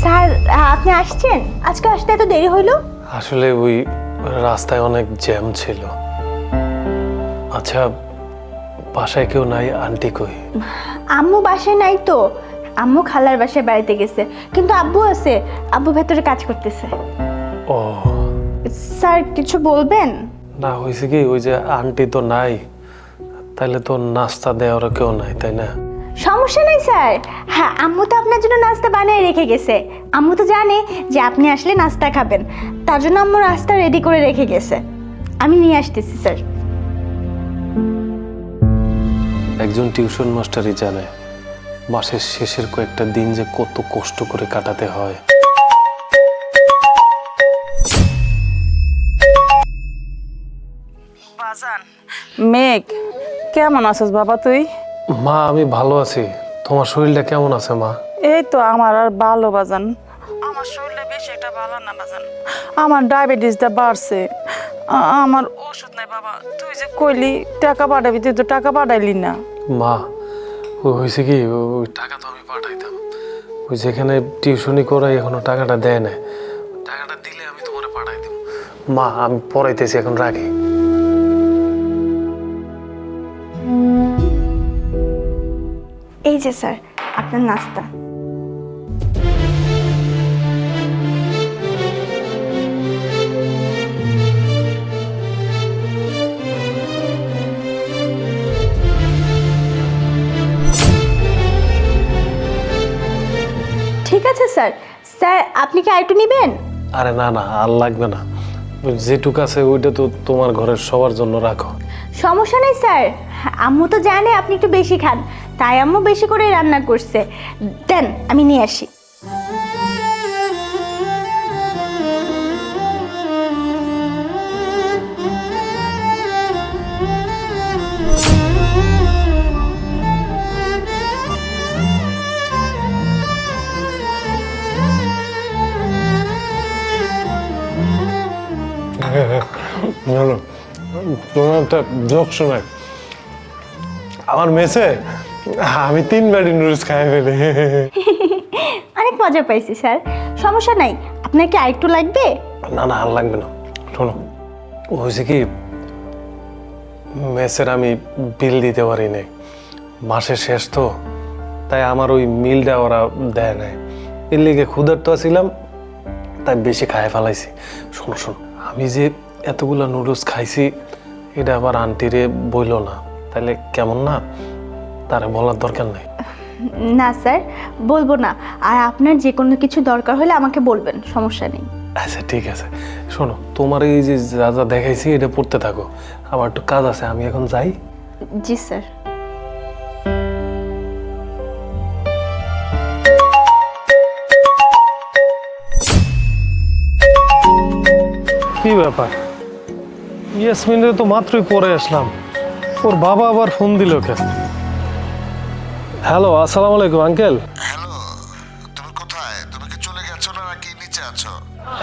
Sir আপনি আসছেন? আজকে আসতে এত দেরি হইল? আসলে ওই রাস্তায় অনেক জ্যাম ছিল। আচ্ছা বাসায় কেউ নাই আন্টি কই? আম্মু বাসায় নাই তো। আম্মু খালার বাসায় বাড়িতে গেছে। কিন্তু আব্বু আছে। আব্বু ভেতরে কাজ করতেছে। ও। স্যার কিছু বলবেন? না হয়েছে কি ওই যে আন্টি তো নাই তাহলে তো নাস্তা দেওয়ার কেউ নাই তাই না? সমস্যা নেই স্যার। হ্যাঁ আম্মু তো আপনার জন্য নাস্তা বানিয়ে রেখে গেছে। আম্মু তো জানে যে আপনি আসলে নাস্তা খাবেন। তার জন্য আম্মু নাস্তা রেডি করে রেখে গেছে। আমি নিয়ে আসতেছি স্যার। একজন টিউশন মাস্টারই জানে মাসের শেষের কয়েকটা দিন যে কত কষ্ট করে কাটাতে হয়। বাজান মেঘ কেমন আছিস বাবা তুই? মা আমি ভালো আছি। তোমার শরীরটা কেমন আছে মা? এই তো আমার আর ভালো বাজান। আমার শরীরটা বেশি একটা ভালো না বাজান। আমার ডায়াবেটিসটা বাড়ছে। আমার ওষুধ নাই বাবা। তুই যে কইলি টাকা পাঠাবি তুই তো টাকা পাঠাইলি না। মা হয়েছে কি ও- ওই টাকা তো আমি পাঠাইতাম। ওই যেখানে টিউশনি করাই এখনও টাকাটা দেয় না টাকাটা দিলে আমি তোমার পাঠাই দেব। মা আমি পড়াইতেছি এখন রাখি। এই যে স্যার আপনার নাস্তা। ঠিক আছে স্যার। স্যার আপনি কি আরেকটু নেবেন? আরে না না আর লাগবে না। যেটুক আছে ওইটা তো তোমার ঘরের সবার জন্য রাখো। সমস্যা নেই স্যার। আম্মু তো জানে আপনি একটু বেশি খান। তাই আম্মু বেশি করে রান্না করছে। দেন, আমি নিয়ে আসি। তোমার একটা জোক শোনায়। আমার মেসে আমি তিন বাড়ি নুডলস খাই ফেলে। অনেক মজা পাইছি স্যার। সমস্যা নাই। আপনার কি আরেকটু লাগবে? না না আর লাগবে না। শোনো ও হয়েছে কি মেসের আমি বিল দিতে পারি নাই মাসের শেষ তো তাই আমার ওই মিলটা ওরা দেয় নাই। এর লিগে ক্ষুধার্ত ছিলাম তাই বেশি খায় ফেলাইছি। শোনো শোনো আমি যে এতগুলা নুডলস খাইছি এটা আবার আন্টিরে বইল না। তাহলে কেমন না? তারে বলার দরকার নেই। না স্যার বলব না। আর আপনার যে কোনো কিছু দরকার হলে আমাকে বলবেন সমস্যা নেই। আচ্ছা ঠিক আছে। শোনো তোমার এই যে যা যা দেখাইছি এটা পড়তে থাকো। আমার একটু কাজ আছে আমি এখন যাই। জি স্যার। কি ব্যাপার? ইয়াসমিনের তো মাত্রই পরে আসলাম। ওর বাবা আবার ফোন দিল কেন? হ্যালো আসসালামু আলাইকুম আঙ্কেল হ্যালো তুমি কোথায়? তুমি কি চলে গেছো না নাকি নিচে আছো?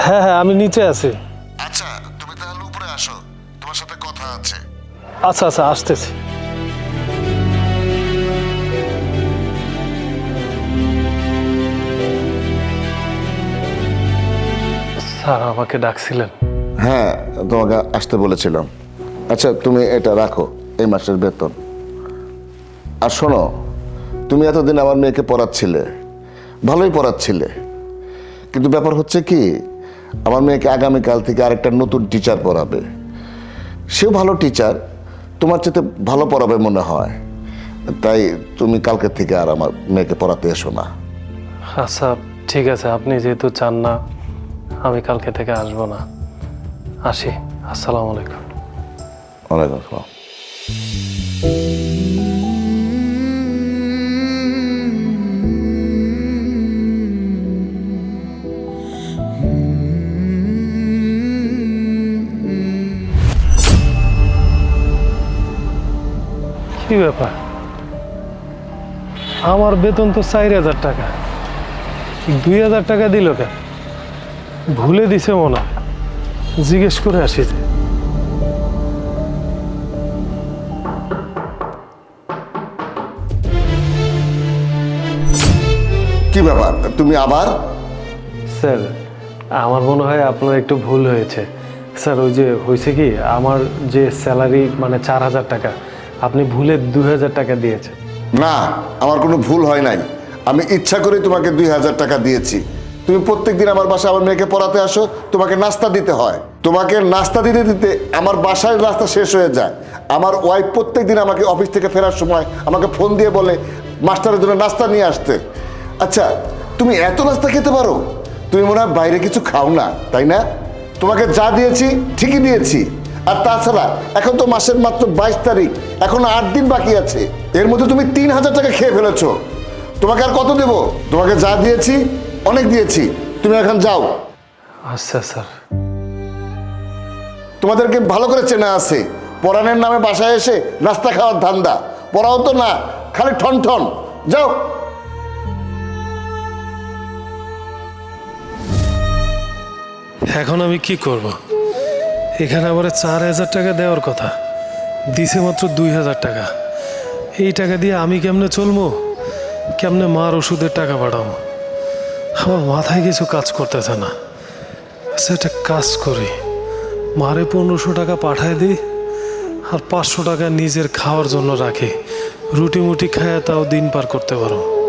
হ্যাঁ হ্যাঁ আমি নিচে আছি। আচ্ছা তুমি তাহলে উপরে আসো। তোমার সাথে কথা আছে। আচ্ছা আচ্ছা আসতেছি। স্যার আমাকে ডাকছিলেন। হ্যাঁ তোমাকে আসতে বলেছিলাম। আচ্ছা তুমি এটা রাখো এই মাসের বেতন। আর শোনো তুমি এতদিন আমার মেয়েকে পড়াচ্ছিলে ভালোই পড়াচ্ছিলে। কিন্তু ব্যাপার হচ্ছে কি আমার মেয়েকে আগামীকাল থেকে আরেকটা নতুন টিচার পড়াবে। সেও ভালো টিচার তোমার চেয়ে ভালো পড়াবে মনে হয়। তাই তুমি কালকে থেকে আর আমার মেয়েকে পড়াতে এসো না। আচ্ছা ঠিক আছে আপনি যেহেতু চান না আমি কালকে থেকে আসব না। আসি আসসালামু আলাইকুম। ওয়ালাইকুম আসসালাম। কি ব্যাপার? আমার বেতন তো চার হাজার টাকা। দুই হাজার টাকা দিল কেন? ভুলে দিছে মনে জিজ্ঞেস করে আসি যে। কি ব্যাপার? তুমি আবার? স্যার আমার মনে হয় আপনার একটু ভুল হয়েছে। স্যার ওই যে হয়েছে কি আমার যে স্যালারি মানে চার হাজার টাকা আপনি ভুলে দুই হাজার টাকা দিয়েছেন। না, আমার কোনো ভুল হয় নাই। আমি ইচ্ছা করে তোমাকে দুই হাজার টাকা দিয়েছি। তুমি প্রত্যেক দিন আমার বাসায় আমার মেয়েকে পড়াতে আসো, তোমাকে নাস্তা দিতে হয়। তোমাকে নাস্তা দিতে দিতে আমার বাসায় রাস্তা শেষ হয়ে যায়। আমার ওয়াইফ প্রত্যেক দিন আমাকে অফিস থেকে ফেরার সময় আমাকে ফোন দিয়ে বলে, মাস্টারের জন্য নাস্তা নিয়ে আসতে। আচ্ছা তুমি এত নাস্তা খেতে পারো? তুমি মনে হয় বাইরে কিছু খাও না, তাই না? তোমাকে যা দিয়েছি ঠিকই দিয়েছি। আর তাছাড়া এখন তো মাসের মাত্র বাইশ তারিখ এখন আট দিন বাকি আছে। এর মধ্যে তুমি তিন হাজার টাকা খেয়ে ফেলেছো। তোমাকে আর কত দেবো? তোমাকে যা দিয়েছি অনেক দিয়েছি। তুমি এখন যাও। আচ্ছা স্যার। তোমাদেরকে ভালো করে চেনা আছে। পরাণের নামে বাসায় এসে নাস্তা খাওয়ার ধান্দা। পড়াও তো না খালি ঠন ঠন। যাও। এখন আমি কি করব? এখানে আবার চার হাজার টাকা দেওয়ার কথা। দিছে মাত্র দুই হাজার টাকা। এই টাকা দিয়ে আমি কেমনে চলবো? কেমনে মার ওষুধের টাকা পাঠাবো? আমার মাথায় কিছু কাজ করতেছে না। আচ্ছা একটা কাজ করি। মারে পনেরোশো টাকা পাঠায় দিই আর পাঁচশো টাকা নিজের খাওয়ার জন্য রাখি। রুটি মুটি খায় তাও দিন পার করতে পারো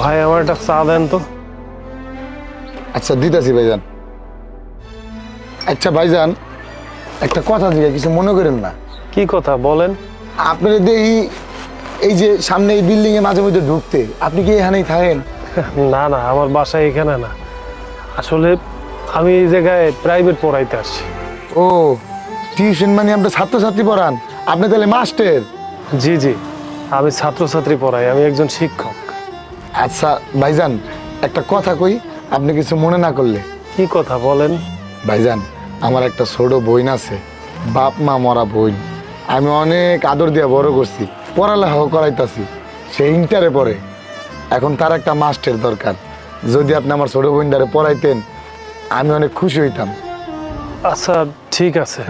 ভাই আমার একটা চা দেন তো। আচ্ছা দিতেছি ভাইজান। আচ্ছা ভাইজান একটা কথা জিজ্ঞাসা কিছু মনে করেন না। কি কথা বলেন। আপনার দেখি এই যে সামনে এই বিল্ডিং এ মাঝে মধ্যে ঢুকতে আপনি কি এখানেই থাকেন? না না আমার বাসা এখানে না। আসলে আমি এই জায়গায় প্রাইভেট পড়াইতে আসছি। ও টিউশন মানে আপনার ছাত্রছাত্রী পড়ান? আপনি তাহলে মাস্টার জি জি আমি ছাত্রছাত্রী পড়াই আমি একজন শিক্ষক। আচ্ছা ভাইজান একটা কথা কই আপনি কিছু মনে না করলে। কি কথা বলেন? ভাইজান আমার একটা ছোট বোন আছে বাপ মা মরা বোন। আমি অনেক আদর দিয়ে বড় করছি পড়ালেখা করাইতাছি সে ইন্টারে পড়ে। এখন তার একটা মাস্টের দরকার। যদি আপনি আমার ছোট বোনটারে পড়াইতেন আমি অনেক খুশি হইতাম। আচ্ছা ঠিক আছে।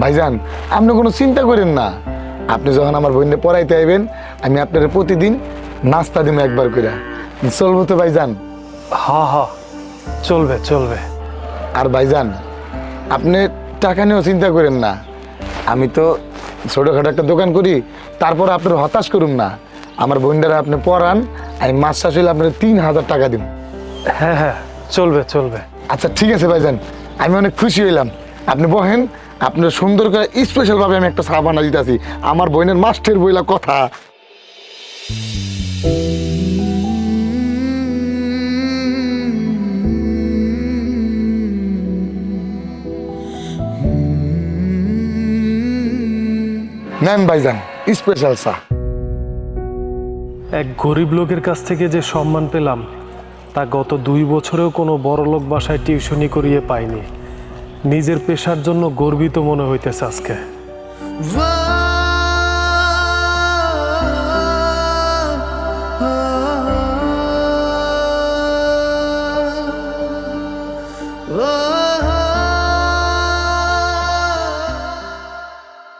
ভাইজান আপনি কোনো চিন্তা করেন না। আপনি যখন আমার বোনকে পড়াইতে আইবেন আমি আপনার প্রতিদিন নাস্তা দিব একবার করে চলবো তো ভাইজান। হা হা। চলবে চলবে। আর ভাইজান আপনি টাকা নিয়েও চিন্তা করেন না। আমি তো ছোটোখাটো একটা দোকান করি তারপর আপনার হতাশ করুন না। আমার বোনটারা আপনি পড়ান আমি মাস চাষ হইলে আপনার তিন হাজার টাকা দিন হ্যাঁ হ্যাঁ। চলবে চলবে। আচ্ছা ঠিক আছে ভাইজান আমি অনেক খুশি হইলাম। আপনি বহেন আপনার সুন্দর করে স্পেশালভাবে আমি একটা চা বানা দিতেছি। আমার বোনের মাস্টের বইলা কথা। নেন ভাইজান স্পেশাল চা এক গরিব লোকের কাছ থেকে যে সম্মান পেলাম তা গত দুই বছরেও কোনো বড় লোক বাসায় টিউশনি করিয়ে পাইনি। নিজের পেশার জন্য গর্বিত মনে হইতেছে আজকে.